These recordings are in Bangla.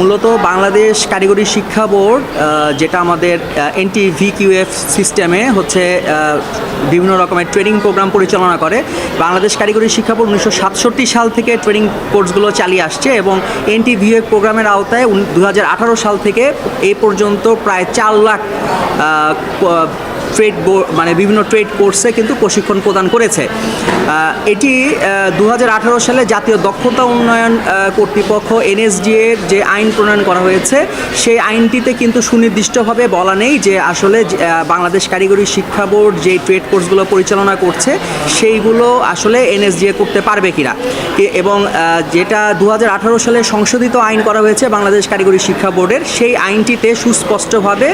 মূলত বাংলাদেশ কারিগরি শিক্ষা বোর্ড যেটা আমাদের এনটি ভিকিউএফ সিস্টেমে হচ্ছে বিভিন্ন রকমের ট্রেনিং প্রোগ্রাম পরিচালনা করে। বাংলাদেশ কারিগরি শিক্ষা বোর্ড উনিশশো সাতষট্টি সাল থেকে ট্রেনিং কোর্সগুলো চালিয়ে আসছে এবং এনটি ভিএফ প্রোগ্রামের আওতায় দু হাজার আঠারো সাল থেকে এই পর্যন্ত প্রায় চার লাখ ট্রেড মানে বিভিন্ন ট্রেড কোর্সে কিন্তু প্রশিক্ষণ প্রদান করেছে। এটি দু হাজার আঠারো সালে জাতীয় দক্ষতা উন্নয়ন কর্তৃপক্ষ এনএসডি এর যে আইন প্রণয়ন করা হয়েছে, সেই আইনটিতে কিন্তু সুনির্দিষ্টভাবে বলা নেই যে আসলে বাংলাদেশ কারিগরি শিক্ষা বোর্ড যে ট্রেড কোর্সগুলো পরিচালনা করছে, সেইগুলো আসলে এনএসডিএ করতে পারবে কিনা। এবং যেটা দু হাজার আঠারো সালে সংশোধিত আইন করা হয়েছে বাংলাদেশ কারিগরি শিক্ষা বোর্ডের, সেই আইনটিতে সুস্পষ্টভাবে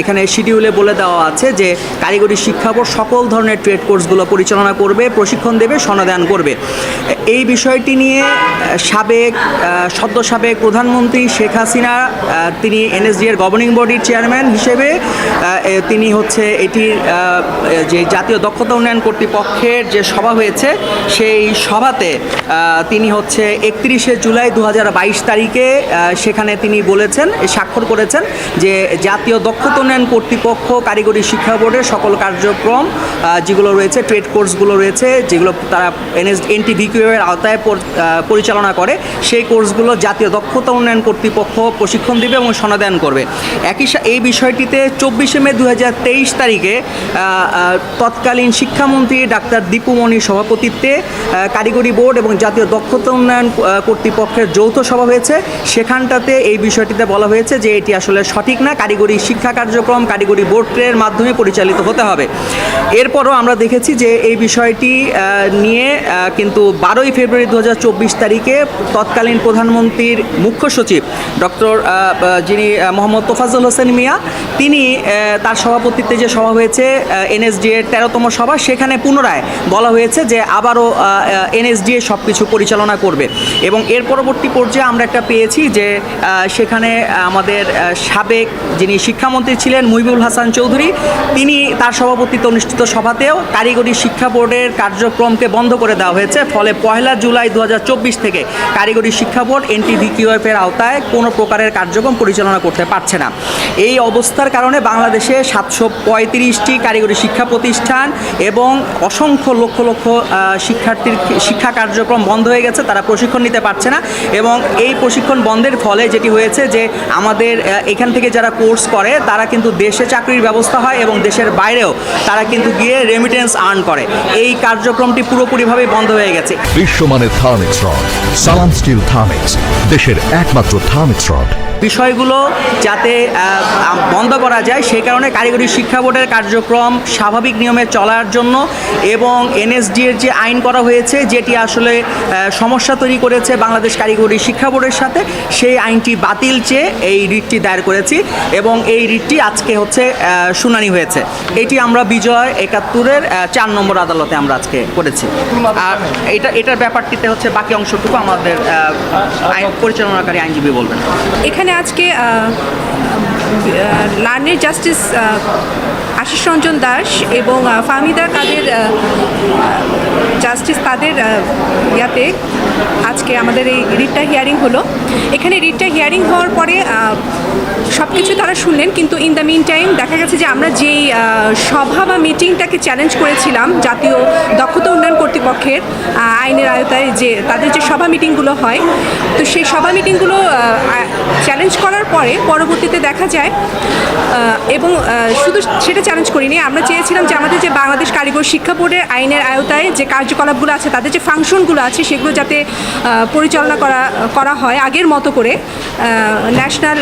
এখানে শিডিউলে বলে দেওয়া আছে যে কারিগরি শিক্ষা বোর্ড সকল ধরনের ট্রেড কোর্সগুলো পরিচালনা করবে, প্রশিক্ষণ দেবে সনদায়ন করবে। এই বিষয়টি নিয়ে সাবেক সদ্য সাবেক প্রধানমন্ত্রী শেখ হাসিনা তিনি এনএসডি এর গভর্নিং বডির চেয়ারম্যান হিসেবে তিনি হচ্ছে এটির যে জাতীয় দক্ষতা উন্নয়ন কর্তৃপক্ষের যে সভা হয়েছে, সেই সভাতে তিনি হচ্ছে একত্রিশে জুলাই দু হাজার বাইশ তারিখে সেখানে তিনি বলেছেন, স্বাক্ষর করেছেন যে জাতীয় দক্ষতা উন্নয়ন কর্তৃপক্ষ, কারিগরি শিক্ষা বোর্ডের সকল কার্যক্রম যেগুলো রয়েছে ট্রেড কোর্সগুলো রয়েছে, যেগুলো তারা এনএস এনটি এর আওতায় পরিচালনা করে, সেই কোর্সগুলো জাতীয় দক্ষতা উন্নয়ন কর্তৃপক্ষ প্রশিক্ষণ দেবে এবং সনদায়ন করবে। একই এই বিষয়টিতে চব্বিশে মে দু হাজার তেইশ তারিখে তৎকালীন শিক্ষামন্ত্রী ডাক্তার দীপুমণির সভাপতিত্বে কারিগরি বোর্ড এবং জাতীয় দক্ষতা উন্নয়ন কর্তৃপক্ষের যৌথ সভা হয়েছে। সেখানটাতে এই বিষয়টিতে বলা হয়েছে যে এটি আসলে সঠিক না, কারিগরি শিক্ষা কার্যক্রম, কারিগরি বোর্ডের মাধ্যমে পরিচালিত হতে হবে। এরপরও আমরা দেখেছি যে এই বিষয়টি নিয়ে কিন্তু বারোই ফেব্রুয়ারি দু হাজার চব্বিশ তারিখে তৎকালীন প্রধানমন্ত্রীর মুখ্য সচিব ডক্টর যিনি মোহাম্মদ তোফাজ্জল হোসেন মিয়া, তিনি তার সভাপতিত্বে যে সভা হয়েছে এনএসডি এর তেরোতম সভা, সেখানে পুনরায় বলা হয়েছে যে আবারও এনএসডি সব কিছু পরিচালনা করবে। এবং এর পরবর্তী পর্যায়ে আমরা একটা পেয়েছি যে সেখানে আমাদের সাবেক যিনি শিক্ষামন্ত্রী ছিলেন মুহিবুল হাসান চৌধুরী। তিনি তার সভাপতিত্বে অনুষ্ঠিত সভাতেও কারিগরি শিক্ষা বোর্ডের কার্যক্রমকে বন্ধ করে দেওয়া হয়েছে। ফলে পয়লা জুলাই দু হাজার চব্বিশ থেকে কারিগরি শিক্ষা বোর্ড এনটিভিকিউএফ এর আওতায় কোনো প্রকারের কার্যক্রম পরিচালনা করতে পারছে না। এই অবস্থার কারণে বাংলাদেশে সাতশো পঁয়ত্রিশটি কারিগরি শিক্ষা প্রতিষ্ঠান এবং অসংখ্য লক্ষ লক্ষ শিক্ষার্থীর শিক্ষা কার্যক্রম বন্ধ হয়ে গেছে। তারা প্রশিক্ষণ নিতে পারছে না এবং এই প্রশিক্ষণ বন্ধের ফলে যেটি হয়েছে যে আমাদের এখান থেকে যারা কোর্স করে, তারা কিন্তু দেশে চাকরির ব্যবস্থা হয় এবং দেশের বাইরেও তারা কিন্তু গিয়ে রেমিটেন্স আর্ন করে। এই কার্যক্রমটি পুরোপুরিভাবে বন্ধ হয়ে গেছে। বিশ্বমানের Thermex rod, Salam steel Thermex, দেশের একমাত্র থার্মিক্স রড। বিষয়গুলো যাতে বন্ধ করা যায়, সেই কারণে কারিগরি শিক্ষা বোর্ডের কার্যক্রম স্বাভাবিক নিয়মে চলার জন্য এবং এনএসডি এর যে আইন করা হয়েছে, যেটি আসলে সমস্যা তৈরি করেছে বাংলাদেশ কারিগরি শিক্ষা বোর্ডের সাথে, সেই আইনটি বাতিল চেয়ে এই রিটটি দায়ের করেছি এবং এই রিটটি আজকে হচ্ছে শুনানি হয়েছে। এটি আমরা বিজয় একাত্তরের চার নম্বর আদালতে আমরা আজকে করেছি। আর এটা, এটার ব্যাপারটিতে হচ্ছে বাকি অংশটুকু আমাদের পরিচালনাকারী আইনজীবী বলবেন। এখানে আজকে লার্নের জাস্টিস আশিস রঞ্জন দাস এবং ফাহমিদা কাদের জাস্টিস তাদের ইয়াতে আজকে আমাদের এই রিটটা হিয়ারিং হলো। এখানে রিটটা হিয়ারিং হওয়ার পরে সব কিছু তারা শুনলেন, কিন্তু ইন দ্য মিন টাইম দেখা গেছে যে আমরা যেই সভা বা মিটিংটাকে চ্যালেঞ্জ করেছিলাম জাতীয় দক্ষতা উন্নয়ন কর্তৃপক্ষের আইনের আয়তায় যে তাদের যে সভা মিটিংগুলো হয়, তো সেই সভা মিটিংগুলো চ্যালেঞ্জ করার পরে পরবর্তীতে দেখা যায় এবং শুধু সেটা চ্যালেঞ্জ করিনি। আমরা চেয়েছিলাম যে আমাদের যে বাংলাদেশ কারিগর শিক্ষা বোর্ডের আইনের আয়তায় যে কার্যকলাপগুলো আছে, তাদের যে ফাংশনগুলো আছে, সেগুলো যাতে পরিচালনা করা করা হয় আগের মতো করে। ন্যাশনাল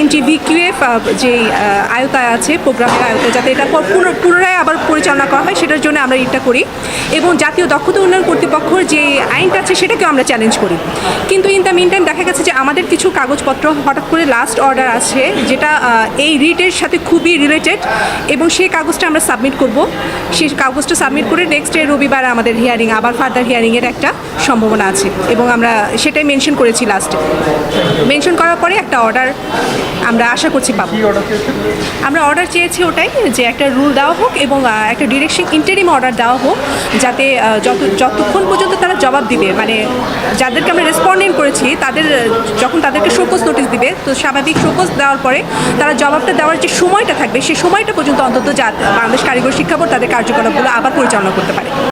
এনজিভিকিউএফ যে আহ, আয়তায় আছে প্রোগ্রামের আয়তায় যাতে এটা পুনরায় আবার পরিচালনা করা হয় সেটার জন্য আমরা এটা করি। এবং জাতীয় দক্ষতা উন্নয়ন কর্তৃপক্ষর যে আইনটা আছে সেটাকেও আমরা চ্যালেঞ্জ করি। কিন্তু ইন দ্য মিন টাইম দেখা গেছে যে আমাদের কিছু কাগজপত্র হঠাৎ করে লাস্ট অর্ডার আছে যেটা এই রিটের সাথে খুবই রিলেটেড এবং সেই কাগজটা আমরা সাবমিট করব। সেই কাগজটা সাবমিট করে নেক্সট ডে রবিবার আমাদের হিয়ারিং আবার ফার্দার হিয়ারিংয়ের একটা সম্ভাবনা আছে এবং আমরা সেটাই মেনশন করেছি লাস্টে মেনশন করার পরে একটা অর্ডার আমরা আশা করছি পাবো। আমরা অর্ডার চেয়েছি ওটাই যে একটা রুল দেওয়া হোক এবং একটা ডিরেকশন ইন্টারিম অর্ডার দেওয়া হোক যাতে যত যতক্ষণ পর্যন্ত তারা জবাব দিবে মানে যাদেরকে আমরা রেসপন্ডেন্ট করেছি তাদের যখন তাদেরকে শোকজ তো স্বাভাবিক শোকজ দেওয়ার পরে তারা জবাবটা দেওয়ার যে সময়টা থাকবে সেই সময়টা পর্যন্ত অন্তত যা বাংলাদেশ কারিগরি শিক্ষা বোর্ড তাদের কার্যকলাপগুলো আবার পরিচালনা করতে পারে।